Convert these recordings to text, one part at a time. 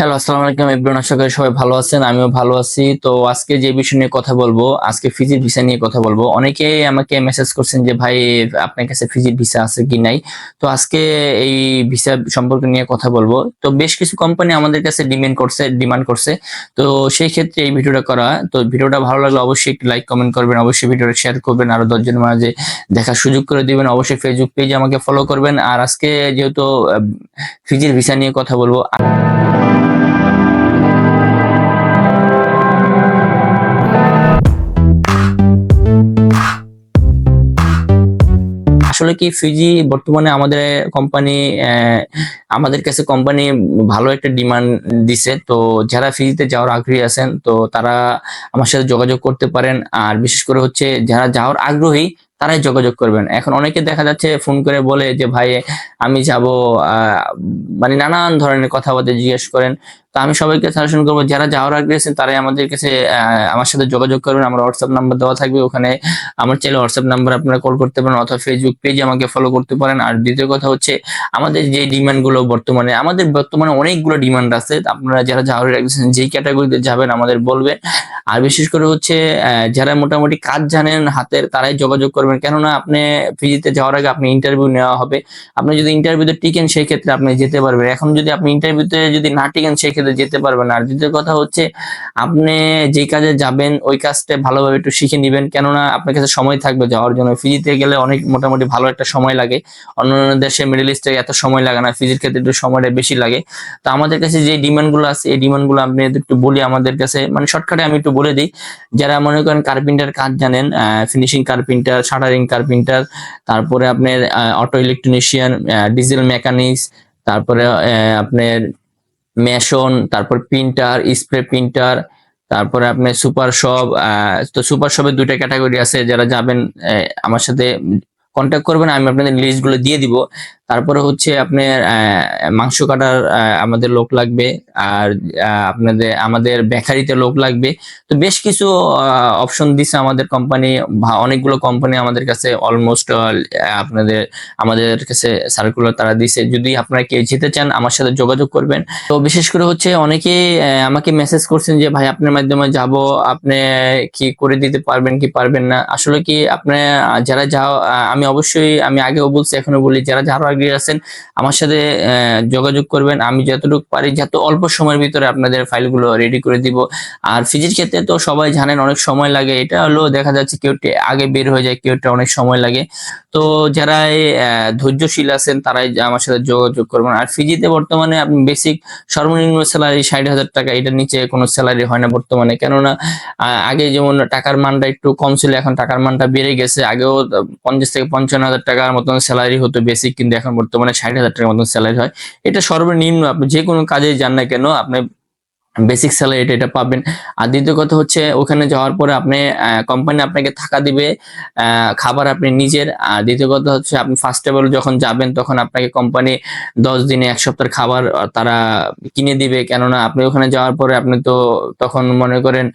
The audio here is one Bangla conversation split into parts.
হ্যালো, আসসালামু আলাইকুম এভরিওয়ান, আশা করি সবাই ভালো আছেন, আমিও ভালো আছি। তো আজকে যে বিষয় নিয়ে কথা বলব, আজকে ফিজির ভিসা নিয়ে কথা বলব। অনেকেই আমাকে মেসেজ করছেন যে, ভাই, আপনার কাছে ফিজির ভিসা আছে কি নাই? তো আজকে এই ভিসা সম্পর্কে নিয়ে কথা বলব। তো বেশ কিছু কোম্পানি আমাদের কাছে ডিমান্ড করছে ডিমান্ড করছে। তো সেই ক্ষেত্রে এই ভিডিওটা করা। তো ভিডিওটা ভালো লাগলে অবশ্যই একটু লাইক কমেন্ট করবেন, অবশ্যই ভিডিওটা শেয়ার করবেন, আরও দশজনের মাঝে দেখার সুযোগ করে দিবেন। অবশ্যই ফেসবুক পেজে আমাকে ফলো করবেন। আর আজকে যেহেতু ফিজির ভিসা নিয়ে কথা বলব আসলে কি ফিজি বর্তমানে আমাদের কোম্পানি আমাদের কাছে কোম্পানি ভালো একটা ডিমান্ড দিছে। তো যারা ফিজিতে যাওয়ার আগ্রহী আছেন, তো তারা আমার সাথে যোগাযোগ করতে পারেন। আর বিশেষ করে হচ্ছে যারা যাওয়ার আগ্রহী, তারাই যোগাযোগ করবেন। এখন অনেকে দেখা যাচ্ছে ফোন করে বলে যে, ভাই, আমি যাব। মানে নানান ধরনের কথাবার্তা জিজ্ঞেস করেন। আমি সবাইকে সাজেশন করব, যারা যাওয়ার আগ্রহী তারাই আমাদের কাছে আমার সাথে যোগাযোগ করবেন। আমার হোয়াটসঅ্যাপ নাম্বার দেওয়া থাকবে, ওখানে আমার চাইলে হোয়াটসঅ্যাপ নাম্বার আপনারা কল করতে পারেন অথবা ফেসবুক পেজে আমাকে ফলো করতে পারেন। আর দ্বিতীয় কথা হচ্ছে, আমাদের যে ডিমান্ডগুলো বর্তমানে, আমাদের বর্তমানে অনেকগুলো ডিমান্ড আছে। আপনারা যারা যাওয়ার আগ্রহী যেই ক্যাটাগরিতে যাবেন, আমাদের বলবেন। আর বিশেষ করে হচ্ছে যারা মোটামুটি কাজ জানেন হাতের, তারাই যোগাযোগ করবেন। কেননা আপনি ফিজিতে যাওয়ার আগে আপনি ইন্টারভিউ নেওয়া হবে। আপনি যদি ইন্টারভিউতে টিকেন, সেই ক্ষেত্রে আপনি যেতে পারবেন। এখন যদি আপনি ইন্টারভিউতে যদি না টিকেন, সেই ক্ষেত্রে যেতে পারবেন আর দ্বিতীয় কথা হচ্ছে, আপনি যেই কাজে যাবেন, ওই কাজটা ভালোভাবে একটু শিখে নেবেন। কেননা আপনার কাছে সময় থাকবে যাওয়ার জন্য। ফিজিতে গেলে অনেক মোটামুটি ভালো একটা সময় লাগে। অন্যান্য দেশে মিডল ইস্টে এত সময় লাগে না। ফিজির ক্ষেত্রে একটু সময়টা বেশি লাগে। তো আমাদের কাছে যে ডিমান্ডগুলো আছে, এই ডিমান্ডগুলো আপনি একটু বলি আমাদের কাছে মানে শর্টকাটে আমি একটু বলে দিই। যারা মনে করেন কার্পেন্টার কাজ জানেন ফিনিশিং কার্পেন্টার শাটারিং কার্পেন্টার তারপরে আপনার অটো ইলেকট্রিশিয়ান ডিজেল মেকানিক্স তারপরে আপনার মেশন, তারপর প্রিন্টার, স্প্রে প্রিন্টার, তারপরে আপনি সুপার শপ তো সুপার শপের দুইটা ক্যাটাগরি আছে, যারা যাবেন আমার সাথে কন্ট্যাক্ট করবেন, আমি আপনাদের লিস্টগুলো দিয়ে দিব। তারপরে হচ্ছে আপনার মাংস কাটার আমাদের লোক লাগবে। আর আপনাদের, আমাদের বেকারিতে লোক লাগবে। তো বেশ কিছু অপশন দিছে আমাদের কোম্পানি অনেকগুলো কোম্পানি আমাদের কাছে অলমোস্ট আপনাদের, আমাদের কাছে সার্কুলার তারা দিছে। যদি আপনারা কেউ যেতে চান, আমার সাথে যোগাযোগ করবেন। তো বিশেষ করে হচ্ছে অনেকে আমাকে মেসেজ করছেন যে, ভাই, আপনার মাধ্যমে যাব। আপনি কি করে দিতে পারবেন, কি পারবেন না? আসলে কি আপনি যারা যাও আমি অবশ্যই, আমি আগেও বলছি, এখনও বলি, যারা যারা আগে আছেন, আমার সাথে যোগাযোগ করবেন। আমি যতটুকু পারি, যত অল্প সময়ের ভিতরে আপনাদের ফাইলগুলো রেডি করে দিব। আর ফিজির ক্ষেত্রে তো সবাই জানেন, অনেক সময় লাগে। এটা হলো দেখা যাচ্ছে কেউ আগে বের হয়ে যায় কেউটা অনেক সময় লাগে। তো যারা ধৈর্যশীল আছেন, তারাই আমার সাথে যোগাযোগ করবেন। আর ফিজিতে বর্তমানে আপনি বেসিক সর্বনিম্ন স্যালারি ষাট হাজার টাকা, এটার নিচে কোনো স্যালারি হয় না বর্তমানে। কেননা আগে যেমন টাকার মানটা একটু কম ছিল, এখন টাকার মানটা বেড়ে গেছে। আগেও পঞ্চাশ থেকে পঞ্চান্ন হাজার টাকার মতন স্যালারি হতো বেসিক কিন্তু এখন বর্তমানে ষাট হাজার টাকার মতন স্যালারি হয়। এটা সর্বনিম্ন আপনি যে কোনো কাজে যান না কেন, আপনি বেসিক স্যালারি এটা পাবেন। আর দ্বিতীয় কথা হচ্ছে, ওখানে যাওয়ার পরে আপনি কোম্পানি আপনাকে থাকা দিবে খাবার আপনি নিজের। আর দ্বিতীয় কথা হচ্ছে, আপনি ফার্স্ট অফ যখন যাবেন, তখন আপনাকে কোম্পানি দশ দিনে এক সপ্তাহের খাবার তারা কিনে দিবে। কেননা আপনি ওখানে যাওয়ার পরে আপনি তো তখন মনে করেন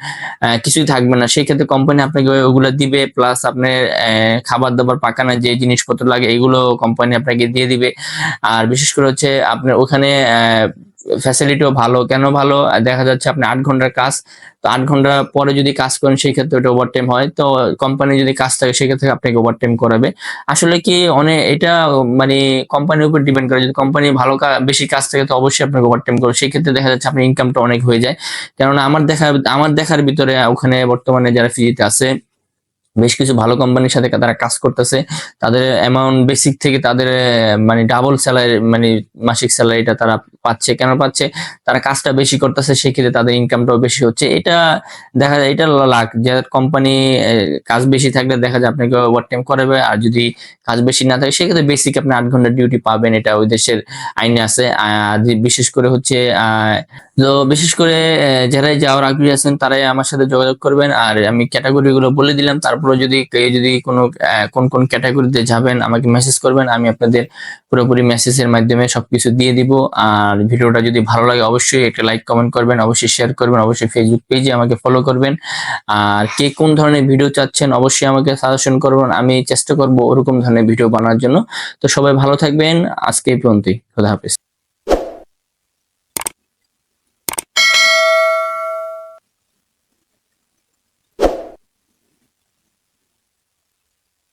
কিছুই থাকবে না। সেই ক্ষেত্রে কোম্পানি আপনাকে ওগুলো দিবে। প্লাস আপনি খাবার দাবার পাকানোর যে জিনিসপত্র লাগে, এগুলো কোম্পানি আপনাকে দিয়ে দিবে। আর বিশেষ করে হচ্ছে আপনার ওখানে ফ্যাসিলিটিও ভালো, কেন ভালো? দেখা যাচ্ছে আপনি আট ঘণ্টার কাজ, তো আট ঘণ্টা পরে যদি কাজ করেন, সেই ক্ষেত্রে ওটা ওভার টাইম হয়। তো কোম্পানি যদি কাজ থাকে, সেই ক্ষেত্রে আপনাকে ওভার টাইম করাবে। আসলে কি অনেক এটা মানে কোম্পানির উপর ডিপেন্ড করে। যদি কোম্পানি ভালো বেশি কাজ থাকে, তো অবশ্যই আপনাকে ওভার টাইম করবে। সেই ক্ষেত্রে দেখা যাচ্ছে আপনার ইনকামটা অনেক হয়ে যায়। কেননা আমার দেখা, আমার দেখার ভিতরে, ওখানে বর্তমানে যারা ফিজিতে আছে বেশ কিছু ভালো কোম্পানির সাথে তারা কাজ করতেছে। তাদের অ্যামাউন্ট বেসিক থেকে তাদের মানে ডাবল স্যালারি মানে মাসিক স্যালারিটা তারা পাচ্ছে। কেন পাচ্ছে? তারা কাজটা বেশি করতেছে, সেক্ষেত্রে তাদের ইনকামটাও বেশি হচ্ছে। এটা দেখা যায়, এটা লাখ যে কোম্পানি কাজ বেশি থাকলে দেখা যায় আপনাকে ওভার টাইম করাবে। আর যদি কাজ বেশি না থাকে, সেক্ষেত্রে বেসিক আপনি আট ঘণ্টা ডিউটি পাবেন। এটা ওই দেশের আইনে আছে। বিশেষ করে হচ্ছে তো বিশেষ করে যারাই যাওয়ার আগ্রহী আছেন, তারাই আমার সাথে যোগাযোগ করবেন। আর আমি ক্যাটাগরি গুলো বলে দিলাম। তারপরে যদি কেউ যদি কোনো কোন কোন ক্যাটাগরিতে যাবেন, আমাকে মেসেজ করবেন, আমি আপনাদের পুরোপুরি মেসেজের মাধ্যমে সবকিছু দিয়ে দিব। আর ভিডিওটা যদি ভালো লাগে, অবশ্যই একটা লাইক কমেন্ট করবেন, অবশ্যই শেয়ার করবেন, অবশ্যই ফেসবুক পেজে আমাকে ফলো করবেন। আর কে কোন ধরনের ভিডিও চাচ্ছেন, অবশ্যই আমাকে সাজেশন করবেন, আমি চেষ্টা করব ওরকম ধরনের ভিডিও বানানোর জন্য। তো সবাই ভালো থাকবেন, আজকে এই পর্যন্তই, খোদা হাফেজ।